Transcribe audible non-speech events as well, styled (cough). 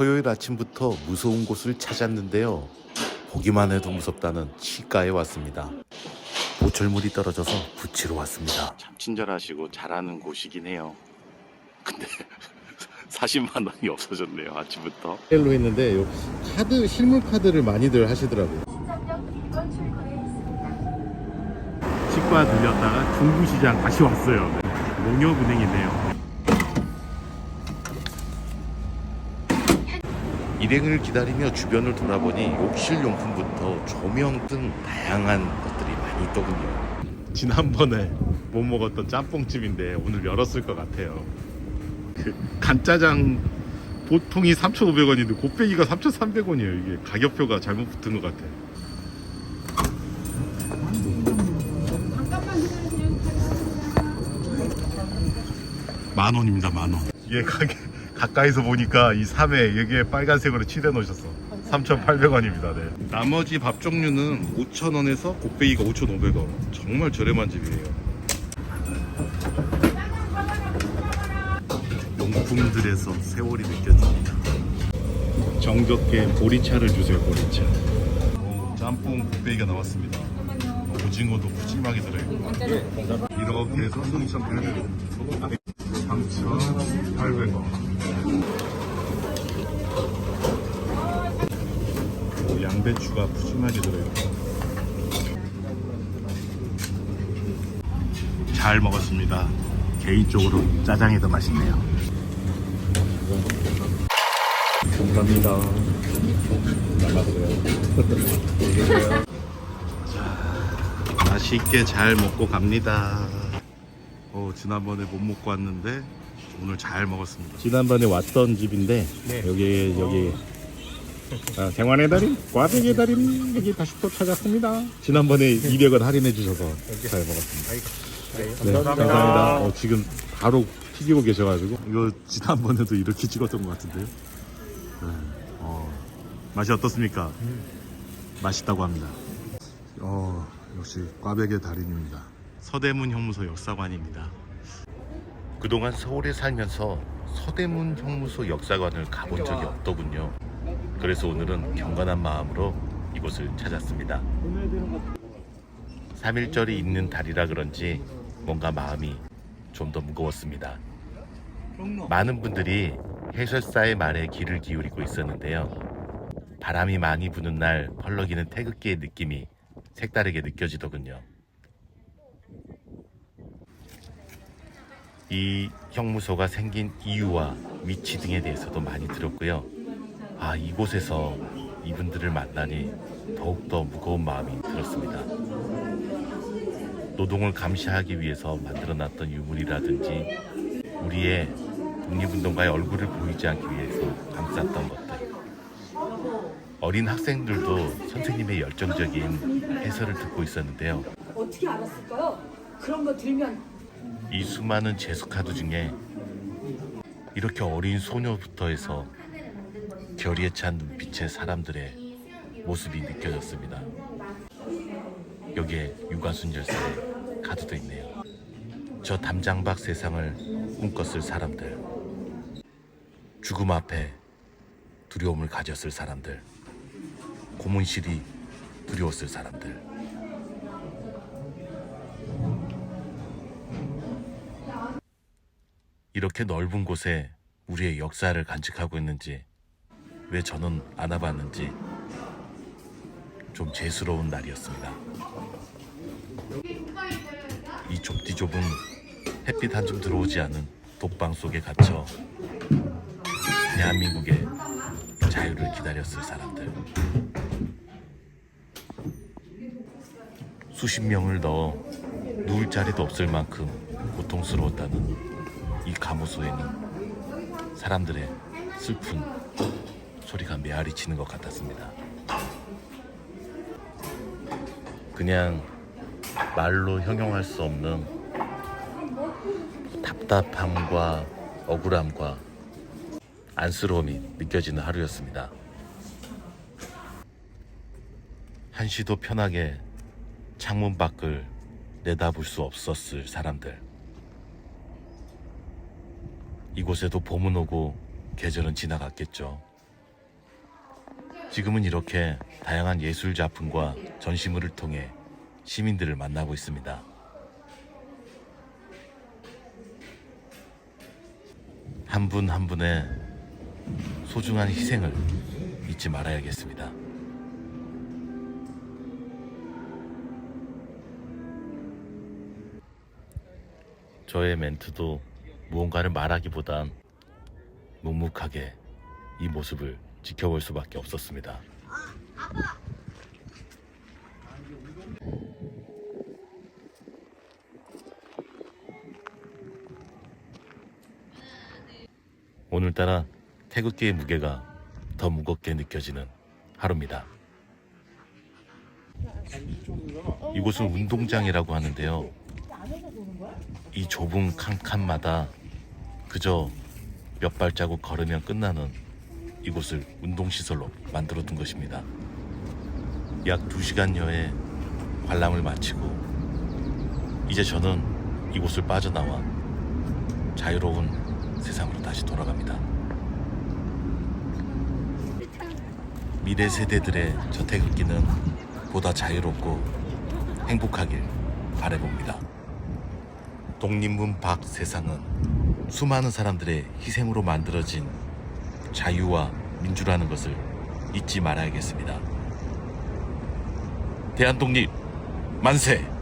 토요일 아침부터 무서운 곳을 찾았는데요. 보기만 해도 무섭다는 치과에 왔습니다. 보철물이 떨어져서 붙이러 왔습니다. 참 친절하시고 잘하는 곳이긴 해요. 근데 (laughs) 40만 원이 없어졌네요 아침부터. 로 했는데 요 카드 실물 카드를 많이들 하시더라고요. 치과 들렸다가 중부시장 다시 왔어요. 농협은행이네요. 일행을 기다리며 주변을 돌아보니 욕실 용품부터 조명 등 다양한 것들이 많이 있더군요. 지난번에 못 먹었던 짬뽕집인데 오늘 열었을 것 같아요. 그 간짜장 보통이 3,500원인데 곱빼기가 3,300원이에요. 이게 가격표가 잘못 붙은 것 같아요. 만 원입니다, 만 원. 이게 가게, 가까이서 보니까 이 3회 여기에 빨간색으로 칠해 놓으셨어. 3,800원입니다. 네. 나머지 밥 종류는 5,000원에서 곱빼기가 5,500원. 정말 저렴한 집이에요. 용품들에서 세월이 느껴집니다. 정겹게 보리차를 주세요, 보리차. 오, 짬뽕 곱빼기가 나왔습니다. 어, 오징어도 푸짐하게 들어있고. 이렇게 해서 3,800원. 3,800원. 오, 양배추가 푸짐하게 들어있고. 잘 먹었습니다. 개인적으로 짜장이 더 맛있네요. 감사합니다. 자, 맛있게 잘 먹고 갑니다. 어, 지난번에 못 먹고 왔는데 오늘 잘 먹었습니다. 지난번에 왔던 집인데 여기 여기 아, 생활의 달인, 과백의 달인 여기 다시 또 찾았습니다. 지난번에 200원 할인해 주셔서 잘 먹었습니다. 네, 감사합니다. 어, 지금 바로 튀기고 계셔가지고 이거 지난번에도 이렇게 찍었던 것 같은데요. 네, 어, 맛이 어떻습니까? 맛있다고 합니다. 어, 역시 꽈배기의 달인입니다. 서대문 형무소 역사관입니다. 그동안 서울에 살면서 서대문 형무소 역사관을 가본 적이 없더군요. 그래서 오늘은 경건한 마음으로 이곳을 찾았습니다. 3일절이 있는 달이라 그런지 뭔가 마음이 좀 더 무거웠습니다. 많은 분들이 해설사의 말에 귀를 기울이고 있었는데요. 바람이 많이 부는 날 펄럭이는 태극기의 느낌이 색다르게 느껴지더군요. 이 형무소가 생긴 이유와 위치 등에 대해서도 많이 들었고요. 아, 이곳에서 이분들을 만나니 더욱더 무거운 마음이 들었습니다. 노동을 감시하기 위해서 만들어놨던 유물이라든지 우리의 독립운동가의 얼굴을 보이지 않기 위해서 감쌌던 것들. 어린 학생들도 선생님의 열정적인 해설을 듣고 있었는데요. 어떻게 알았을까요? 그런 거 들면 이 수많은 제수카드 중에 이렇게 어린 소녀부터 해서 결의에 찬 눈빛의 사람들의 모습이 느껴졌습니다. 여기에 유가순 열사의 카드도 있네요. 저 담장박 세상을 꿈꿨을 사람들, 죽음 앞에 두려움을 가졌을 사람들, 고문실이 두려웠을 사람들, 이렇게 넓은 곳에 우리의 역사를 간직하고 있는지 왜 저는 안 와봤는지 좀 재수로운 날이었습니다. 이 좁디 좁은 햇빛 한줌 들어오지 않은 독방 속에 갇혀 대한민국의 자유를 기다렸을 사람들 수십 명을 넣어 누울 자리도 없을 만큼 고통스러웠다는 이 감호소에는 사람들의 슬픈 소리가 메아리 치는 것 같았습니다. 그냥 말로 형용할 수 없는 답답함과 억울함과 안쓰러움이 느껴지는 하루였습니다. 한시도 편하게 창문 밖을 내다볼 수 없었을 사람들. 이곳에도 봄은 오고 계절은 지나갔겠죠. 지금은 이렇게 다양한 예술 작품과 전시물을 통해 시민들을 만나고 있습니다. 한분한 분의 소중한 희생을 잊지 말아야겠습니다. 저의 멘트도 무언가를 말하기보단 묵묵하게 이 모습을 지켜볼 수밖에 없었습니다. 오늘따라 태극기의 무게가 더 무겁게 느껴지는 하루입니다. 이곳은 운동장이라고 하는데요. 이 좁은 칸칸마다 그저 몇 발자국 걸으면 끝나는 이곳을 운동시설로 만들어둔 것입니다. 약 2시간여의 관람을 마치고 이제 저는 이곳을 빠져나와 자유로운 세상으로 다시 돌아갑니다. 미래 세대들의 저 태극기는 보다 자유롭고 행복하길 바라봅니다. 독립문 밖 세상은 수많은 사람들의 희생으로 만들어진 자유와 민주라는 것을 잊지 말아야겠습니다. 대한 독립 만세!